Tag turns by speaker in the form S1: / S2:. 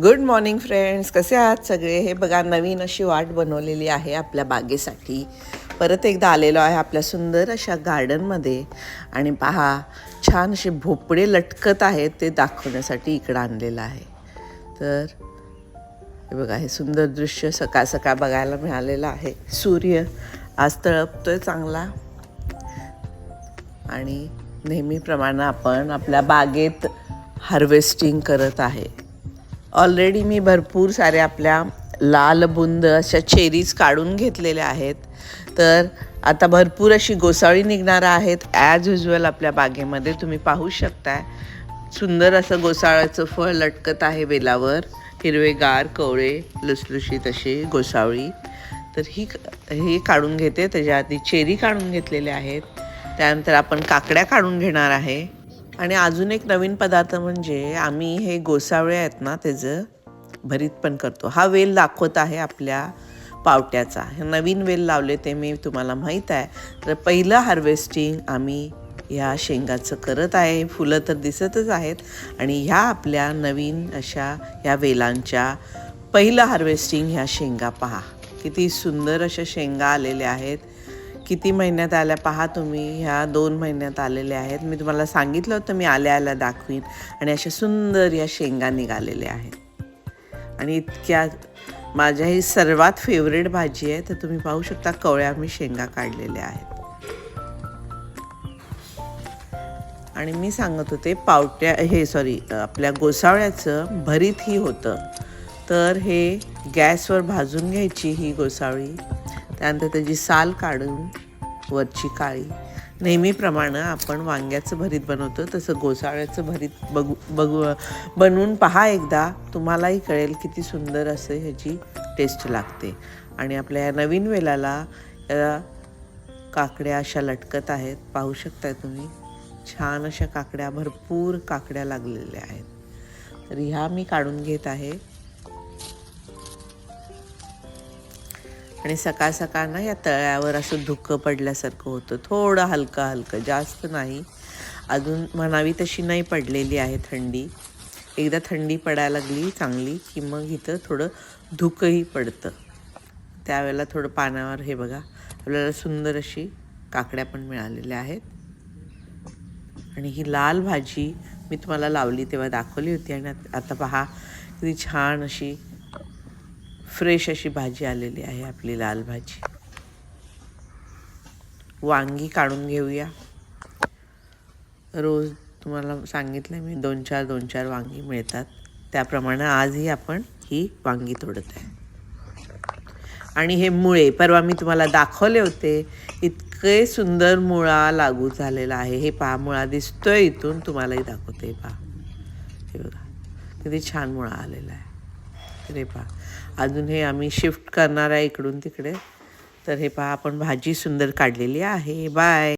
S1: Good morning friends कसे आहात सगळे? हे बघा नवीन अशी वाट बनवलेली आहे आपल्या बागेसाठी. परत एकदा आलेलो आहे आपल्या सुंदर अशा गार्डनमध्ये आणि पहा छान असे भोपळे लटकत आहेत ते दाखवण्यासाठी इकडं आणलेलं आहे. तर हे बघा हे सुंदर दृश्य सकाळ सकाळ बघायला मिळालेलं आहे. सूर्य आज तळपतोय चांगला. आणि नेहमीप्रमाणे आपण आपल्या बागेत हार्वेस्टिंग करत आहे. ऑलरेडी मी भरपूर साऱ्या आपल्या लाल बुंद अशा चेरीज काढून घेतलेल्या आहेत. तर आता भरपूर अशी गोसाळी निघणार आहेत. ॲज युजल आपल्या बागेमध्ये तुम्ही पाहू शकताय. सुंदर असं गोसाळाचं फळ लटकत आहे वेलावर. हिरवेगार कवळे लुसलुशीत अशी गोसावळी तर ही ही काढून घेते. त्याच्या आधी चेरी काढून घेतलेल्या आहेत. त्यानंतर आपण काकड्या काढून घेणार आहे. आणि अजून एक नवीन पदार्थ म्हणजे आम्ही हे गोसावळे आहेत ना त्याचं भरीत पण करतो. हा वेल दाखवत आहे आपल्या पावट्याचा. हे नवीन वेल लावले ते मी तुम्हाला माहीत आहे. तर पहिलं हार्वेस्टिंग आम्ही ह्या शेंगाचं करत आहे. फुलं तर दिसतच आहेत. आणि ह्या आपल्या नवीन अशा ह्या वेलांच्या पहिलं हार्वेस्टिंग ह्या शेंगा पहा. किती सुंदर अशा शेंगा आलेल्या आहेत. किती महिन्यात आल्या पहा तुम्ही ह्या दोन महिन्यात आलेल्या आहेत. मी तुम्हाला सांगितलं होतं मी आल्या आल्या दाखवीन. आणि अशा सुंदर या शेंगा निघालेल्या आहेत. आणि इतक्या माझ्या ही सर्वात फेवरेट भाजी आहे तर तुम्ही पाहू शकता कवळ्या मी शेंगा काढलेल्या आहेत. आणि मी सांगत होते पावट्या हे सॉरी आपल्या गोसावळ्याचं भरीतही होतं. तर हे गॅसवर भाजून घ्यायची ही गोसावळी त्यानंतर त्याची साल काढून वरची काळी. नेहमीप्रमाणे आपण वांग्याचं भरीत बनवतो तसं गोसाळ्याचं भरीत बघू बघू बनवून पहा एकदा. तुम्हालाही कळेल किती सुंदर असं ह्याची टेस्ट लागते. आणि आपल्या या नवीन वेलाला काकड्या अशा लटकत आहेत. पाहू शकताय तुम्ही छान अशा काकड्या भरपूर काकड्या लागलेल्या आहेत. तर ह्या मी काढून घेत आहे. आणि सकाळ सकाळ ना या तळ्यावर असं धुकं पडल्यासारखं होतं. थोडं हलकं हलकं जास्त नाही. अजून म्हणावी तशी नाही पडलेली आहे थंडी. एकदा थंडी पडायला लागली चांगली की मग इथं थोडं धुकंही पडतं. त्यावेळेला थोडं पाण्यावर हे बघा आपल्याला सुंदर अशी काकड्या पण मिळालेल्या आहेत. आणि ही लाल भाजी मी तुम्हाला लावली तेव्हा दाखवली होती आणि आता पहा किती छान अशी फ्रेश अशी भाजी आलेली आहे आपली लाल भाजी. वांगी काढून घेऊया. रोज तुम्हाला सांगितलं मी दोन चार दोन चार वांगी मिळतात. त्याप्रमाणे आजही आपण ही वांगी तोडत आहे. आणि हे मुळे परवा मी तुम्हाला दाखवले होते इतके सुंदर मुळा लागू झालेला आहे. हे पहा मुळा दिसतोय इथून तुम्हालाही दाखवते. पहा. हे बघा किती छान मुळा आलेला आहे. हे पहा. अजून हे आम्ही शिफ्ट करणार आहे इकडून तिकडे. तर हे पहा आपण भाजी सुंदर काढलेली आहे. बाय